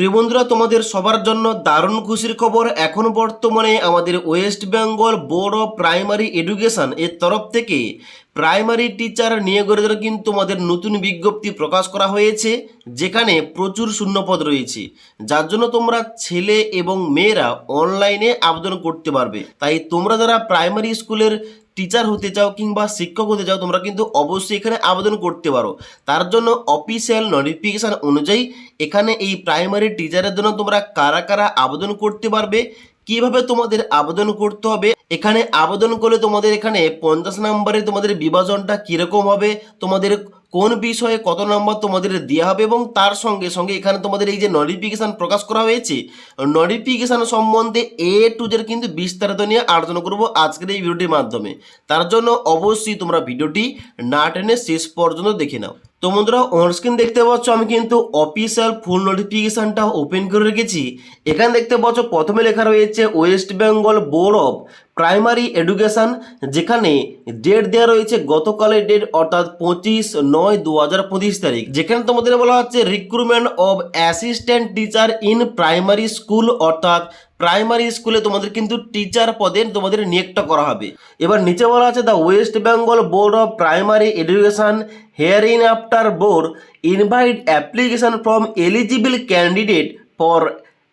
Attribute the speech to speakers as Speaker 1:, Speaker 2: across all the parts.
Speaker 1: প্রিয় বন্ধুরা, তোমাদের সবার জন্য দারুণ খুশির খবর। এখন বর্তমানে আমাদের West Bengal board of primary education এর তরফ থেকে প্রাইমারি টিচার নিয়োগের জন্য কিন্তু তোমাদের নতুন বিজ্ঞপ্তি প্রকাশ করা হয়েছে, যেখানে প্রচুর শূন্যপদ রয়েছে। যার জন্য তোমরা ছেলে এবং মেয়েরা অনলাইনে আবেদন করতে পারবে। তাই তোমরা যারা প্রাইমারি স্কুলের টিচার হতে চাও কিংবা শিক্ষক হতে চাও, তোমরা কিন্তু অবশ্যই এখানে আবেদন করতে পারো। তার জন্য অফিসিয়াল নোটিফিকেশান অনুযায়ী এখানে এই প্রাইমারি টিচারের জন্য তোমরা কারা কারা আবেদন করতে পারবে কীভাবে তোমাদের আবেদন করতে হবে? এখানে আবেদন করলে তোমাদের এখানে পঞ্চাশ নম্বরে তোমাদের বিভাজনটা কীরকম হবে? তোমাদের কোন বিষয়ে কত নম্বর তোমাদের দেওয়া হবে? এবং তার সঙ্গে সঙ্গে এখানে তোমাদের এই যে নোটিফিকেশান প্রকাশ করা হয়েছে নোটিফিকেশান সম্বন্ধে এ টু জেড কিন্তু বিস্তারিত নিয়ে আলোচনা করব আজকের এই ভিডিওটির মাধ্যমে। তার জন্য অবশ্যই তোমরা ভিডিওটি না টেনে শেষ পর্যন্ত দেখে নাও। তো বন্ধুরা অনস্ক্রিন দেখতে পাচ্ছ আমি কিন্তু অফিসিয়াল ফুল নোটিফিকেশানটা ওপেন করে রেখেছি। এখানে দেখতে পাচ্ছ প্রথমে লেখা রয়েছে West Bengal board of primary education যেখানে ডেট দেওয়া রয়েছে গতকালের ডেট অর্থাৎ পঁচিশ নয় দু হাজার পঁচিশ তারিখ। যেখানে তোমাদের বলা হচ্ছে recruitment of assistant teacher in primary school অর্থাৎ প্রাইমারি স্কুলে তোমাদের কিন্তু টিচার পদে তোমাদের নিয়োগটা করা হবে। এবার নিচে বলা আছে the West Bengal board of primary education hereinafter board invite application from eligible candidate for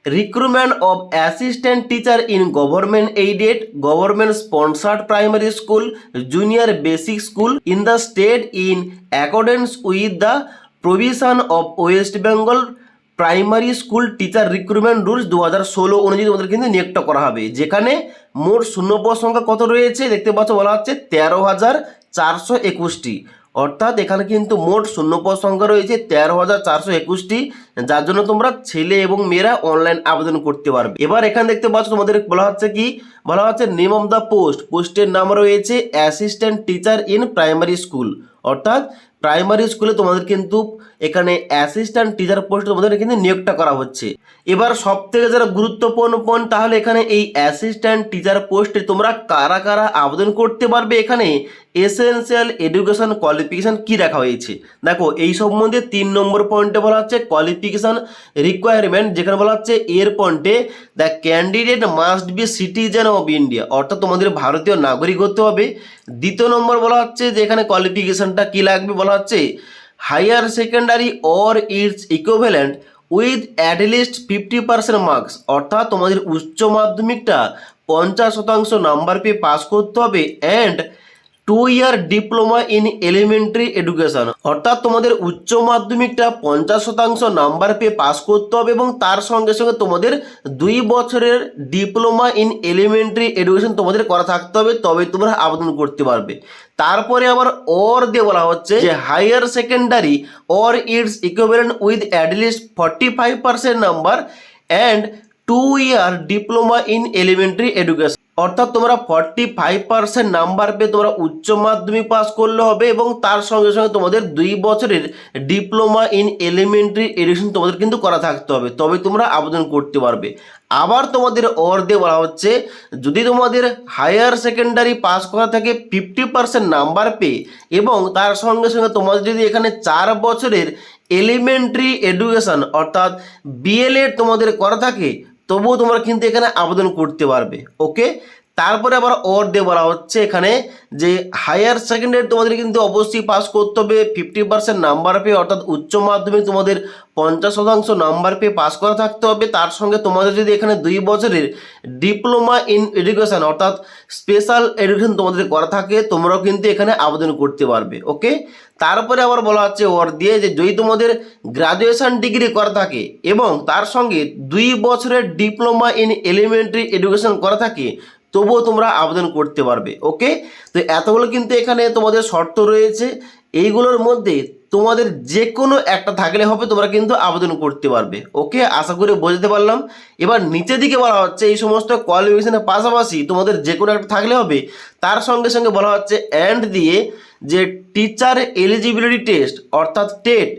Speaker 1: recruitment of assistant teacher in government aided government sponsored primary school junior basic school in the state in accordance with the provision of West Bengal primary school teacher recruitment rules দু হাজার ষোলো অনুযায়ী তোমাদের কিন্তু নিয়োগটা করা হবে। যেখানে মোট শূন্যপদ সংখ্যা কত রয়েছে? দেখতে পাচ্ছ, বলা হচ্ছে তেরো হাজার চারশো একুশটি। অর্থাৎ এখানে কিন্তু মোট শূন্যপদ সংখ্যা রয়েছে তেরো হাজার চারশো একুশটি। যার জন্য তোমরা ছেলে এবং মেয়েরা অনলাইন আবেদন করতে পারবে। এবার এখানে দেখতে পাচ্ছ, তোমাদের বলা হচ্ছে কি? বলা হচ্ছে নেম অফ দ্য পোস্ট। পোস্টের নাম রয়েছে assistant teacher in primary school. অর্থাৎ প্রাইমারি স্কুলে তোমাদের কিন্তু এখানে অ্যাসিস্ট্যান্ট টিচার পোস্টে তোমাদের কিন্তু নিয়োগটা করা হচ্ছে। এবার সব থেকে যারা গুরুত্বপূর্ণ পয়েন্ট তাহলে এখানে এই অ্যাসিস্ট্যান্ট টিচার পোস্টে তোমরা কারা কারা আবেদন করতে পারবে? এখানে এসেন্সিয়াল এডুকেশন কোয়ালিফিকেশান কি রাখা হয়েছে? দেখো, এই সম্বন্ধে তিন নম্বর পয়েন্টে বলা হচ্ছে কোয়ালিফিকেশান রিকোয়ারমেন্ট যেখানে বলা হচ্ছে এর পয়েন্টে the candidate must be citizen of India অর্থাৎ তোমাদের ভারতীয় নাগরিক হতে হবে। দ্বিতীয় নম্বর বলা হচ্ছে যে এখানে কোয়ালিফিকেশানটা কী লাগবে বলা হচ্ছে higher secondary or its equivalent with at least fifty percent marks অর্থাৎ তোমাদের উচ্চ মাধ্যমিকটা পঞ্চাশ শতাংশ নাম্বার পেয়ে পাস করতে হবে and two year diploma in elementary education অর্থাৎ তোমাদের উচ্চ মাধ্যমিকটা পঞ্চাশ শতাংশ নাম্বার পেয়ে পাস করতে হবে এবং তার সঙ্গে সঙ্গে তোমাদের দুই বছরের ডিপ্লোমা ইন এলিমেন্টারি এডুকেশন তোমাদের করা থাকতে হবে তবে তোমরা আবেদন করতে পারবে। তারপরে আবার অর দিয়ে বলা হচ্ছে যে higher secondary or its equivalent with at least forty five percent number and two year diploma in elementary education অর্থাৎ তোমরা ফর্টি ফাইভ পার্সেন্ট নাম্বার পেয়ে তোমরা উচ্চ মাধ্যমিক পাস করলে হবে এবং তার সঙ্গে সঙ্গে তোমাদের দুই বছরের ডিপ্লোমা ইন এলিমেন্টারি এডুকেশন তোমাদের কিন্তু করা থাকতে হবে। তবে তোমরা আবেদন করতে পারবে। আবার তোমাদের অর দিয়ে বলা হচ্ছে, যদি তোমাদের হায়ার সেকেন্ডারি পাস করা থাকে ফিফটি পার্সেন্ট নাম্বার পেয়ে এবং তার সঙ্গে সঙ্গে তোমাদের যদি এখানে চার বছরের এলিমেন্টারি এডুকেশন অর্থাৎ বিএলএড তোমাদের করা থাকে তবুও তোমরা কিন্তু এখানে আবেদন করতে পারবে ওকে তারপরে আবার ওর দিয়ে বলা হচ্ছে এখানে যে হায়ার সেকেন্ডারি তোমাদের কিন্তু অবশ্যই পাস করতে হবে ফিফটি পার্সেন্ট নাম্বার পেয়ে অর্থাৎ উচ্চ মাধ্যমিক তোমাদের পঞ্চাশ শতাংশ নাম্বার পেয়ে পাস করা থাকতে হবে। তার সঙ্গে তোমাদের যদি এখানে দুই বছরের ডিপ্লোমা ইন এডুকেশন অর্থাৎ স্পেশাল এডুকেশন তোমাদের করা থাকে, তোমরাও কিন্তু এখানে আবেদন করতে পারবে ওকে তারপরে আবার বলা হচ্ছে ওর দিয়ে যে যদি তোমাদের গ্রাজুয়েশন ডিগ্রি করা থাকে এবং তার সঙ্গে দুই বছরের ডিপ্লোমা ইন এলিমেন্টারি এডুকেশন করা থাকে তবুও তোমরা আবেদন করতে পারবে ওকে তো এতগুলো কিন্তু এখানে তোমাদের শর্ত রয়েছে। এইগুলোর মধ্যে তোমাদের যে কোনো একটা থাকলে হবে, তোমরা কিন্তু আবেদন করতে পারবে ওকে আশা করি বোঝাতে পারলাম। এবার নিচের দিকে বলা হচ্ছে, এই সমস্ত কোয়ালিফিকেশনের পাশাপাশি তোমাদের যে কোনো একটা থাকলে হবে, তার সঙ্গে সঙ্গে বলা হচ্ছে অ্যান্ড দিয়ে যে টিচার এলিজিবিলিটি টেস্ট অর্থাৎ TET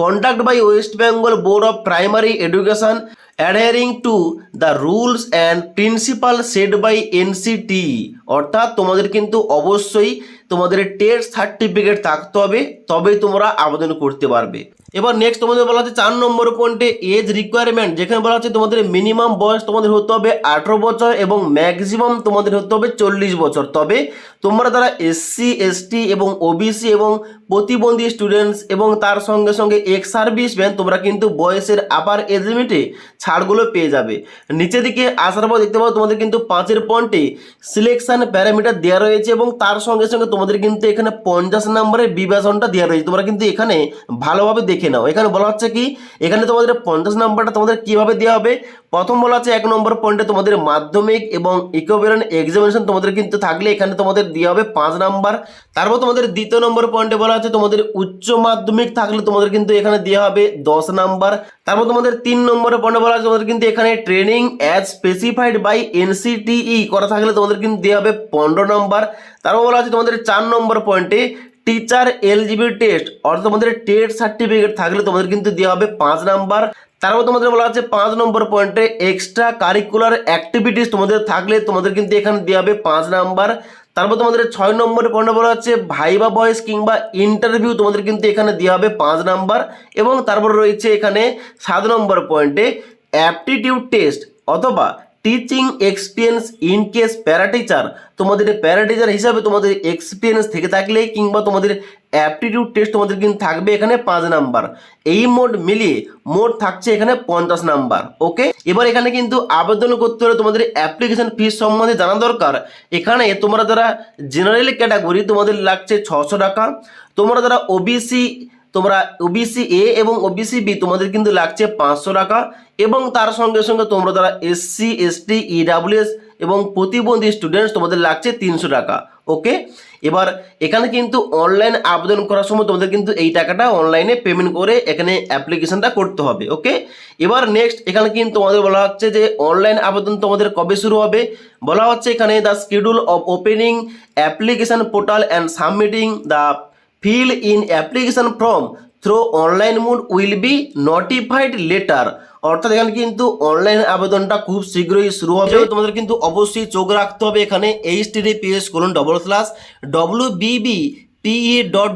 Speaker 1: conduct by West Bengal board of primary education adhering to the rules and principal set by NCT অর্থাৎ তোমাদের কিন্তু অবশ্যই তোমাদের টেস্ট সার্টিফিকেট থাকতে হবে, তবেই তোমরা আবেদন করতে পারবে। এবার নেক্সট তোমাদের বলা হচ্ছে চার নম্বর পয়েন্টে এজ রিকোয়ারমেন্ট যেখানে বলা হচ্ছে তোমাদের মিনিমাম বয়স তোমাদের হতে হবে আঠেরো বছর এবং ম্যাক্সিমাম তোমাদের হতে হবে চল্লিশ বছর। তবে তোমরা যারা এসসি এসটি এবং ওবিসি এবং প্রতিবন্ধী স্টুডেন্টস এবং তার সঙ্গে সঙ্গে এক্স সার্ভিস ম্যান তোমরা কিন্তু বয়সের আপার এজ লিমিটে ছাড়গুলো পেয়ে যাবে। নিচে দিকে আসার পর দেখতে পাবো তোমাদের কিন্তু পাঁচের পয়েন্টে সিলেকশন প্যারামিটার দেওয়া রয়েছে এবং তার সঙ্গে সঙ্গে তোমাদের কিন্তু এখানে পঞ্চাশ নম্বরের বিভাজনটা দেওয়া রয়েছে। তোমরা কিন্তু এখানে ভালোভাবে দেখে নাও। এখানে বলা হচ্ছে কি, এখানে তোমাদের পঞ্চাশ নাম্বারটা তোমাদের কীভাবে দেওয়া হবে? প্রথম বলা হচ্ছে এক নম্বর পয়েন্টে তোমাদের মাধ্যমিক এবং ইকোভেরেন্ট এক্সামিনেশন তোমাদের কিন্তু থাকলে এখানে তোমাদের দেওয়া হবে পাঁচ নাম্বার। তারপর তোমাদের দ্বিতীয় নম্বর পয়েন্টে বলা হচ্ছে তোমাদের উচ্চ মাধ্যমিক থাকলে তোমাদের কিন্তু এখানে দেওয়া হবে দশ নাম্বার। তারপর তোমাদের তিন নম্বরে পয়েন্টে বলা হচ্ছে তোমাদের কিন্তু এখানে training as specified by NCTE করা থাকলে তোমাদের কিন্তু দেওয়া হবে পনেরো নম্বর। তারপর বলা হচ্ছে তোমাদের চার নম্বর পয়েন্টে টিচার এলজিবি টেস্ট অর্থাৎ তোমাদের টেট সার্টিফিকেট থাকলে তোমাদের কিন্তু দেওয়া হবে পাঁচ নাম্বার। তারপর তোমাদের বলা হচ্ছে পাঁচ নম্বর পয়েন্টে এক্সট্রা কারিকুলার অ্যাক্টিভিটিস তোমাদের থাকলে তোমাদের কিন্তু এখানে দেওয়া হবে পাঁচ নাম্বার। তারপর তোমাদের ছয় নম্বরের পয়েন্ট বলা হচ্ছে ভাইবা বয়েস কিংবা ইন্টারভিউ তোমাদের কিন্তু এখানে দেওয়া হবে পাঁচ নাম্বার এবং তারপর রয়েছে এখানে সাত নম্বর পয়েন্টে অ্যাপটিটিউড টেস্ট অথবা teaching experience in case para teacher তোমাদের প্যারাটিচার হিসাবে তোমাদের এক্সপিরিয়েন্স থেকে থাকলে কিংবা তোমাদের অ্যাপটিটিউড টেস্ট তোমাদের কিন্তু থাকবে এখানে পাঁচ নাম্বার। এই মোট মিলিয়ে মোট থাকছে এখানে পঞ্চাশ নাম্বার ওকে এবার এখানে কিন্তু আবেদন করতে হলে তোমাদের অ্যাপ্লিকেশন ফিস সম্বন্ধে জানা দরকার। এখানে তোমরা যারা জেনারেল ক্যাটাগরি তোমাদের লাগছে ছশো টাকা, তোমরা যারা ওবিসি তোমরা ওবিসি এ এবং ওবিসি বি তোমাদের কিন্তু লাগছে পাঁচশো টাকা এবং তার সঙ্গে সঙ্গে তোমরা যারা এসসি এসটি ইডাব্লিউএস এবং প্রতিবন্ধী স্টুডেন্টস তোমাদের লাগছে তিনশো টাকা ওকে এবার এখানে কিন্তু অনলাইন আবেদন করার সময় তোমাদের কিন্তু এই টাকাটা অনলাইনে পেমেন্ট করে এখানে অ্যাপ্লিকেশনটা করতে হবে ওকে এবার নেক্সট এখানে কিন্তু তোমাদের বলা হচ্ছে যে অনলাইন আবেদন তোমাদের কবে শুরু হবে? বলা হচ্ছে এখানে the schedule of opening application portal and submitting the fill in application form through online mode will be notified later অর্থাৎ এখানে কিন্তু অনলাইন আবেদনটা খুব শীঘ্রই শুরু হবে। তোমাদের কিন্তু অবশ্যই চোখ রাখতে হবে এখানে H T PS colon double slash W BB PE dot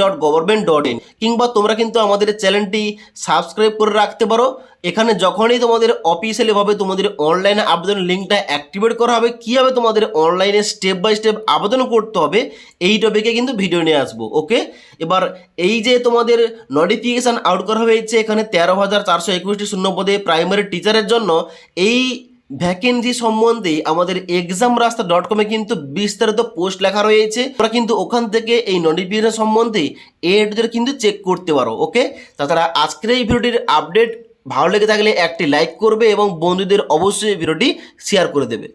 Speaker 1: dot government dot in কিংবা তোমরা কিন্তু আমাদের চ্যানেলটি সাবস্ক্রাইব করে রাখতে পারো। এখানে যখনই তোমাদের অফিসিয়ালিভাবে তোমাদের অনলাইনে আবেদন লিঙ্কটা অ্যাক্টিভেট করা হবে, কীভাবে তোমাদের অনলাইনে স্টেপ বাই স্টেপ আবেদন করতে হবে, এই টপিকে কিন্তু ভিডিও নিয়ে আসব ওকে এবার এই যে তোমাদের নোটিফিকেশান আউট করা হয়েছে, এখানে তেরো হাজার চারশো একুশটি শূন্য পদে প্রাইমারি টিচারের জন্য, এই ভ্যাকেন্সি সম্বন্ধে আমাদের এক্সাম রাস্তা ডট কমে কিন্তু বিস্তারিত পোস্ট লেখা রয়েছে। তোমরা কিন্তু ওখান থেকে এই নোটিফিকেশন সম্বন্ধে এডদের কিন্তু চেক করতে পারো ওকে তাছাড়া আজকের এই ভিডিওটির আপডেট ভালো লেগে থাকলে একটি লাইক করবে এবং বন্ধুদের অবশ্যই ভিডিওটি শেয়ার করে দেবে।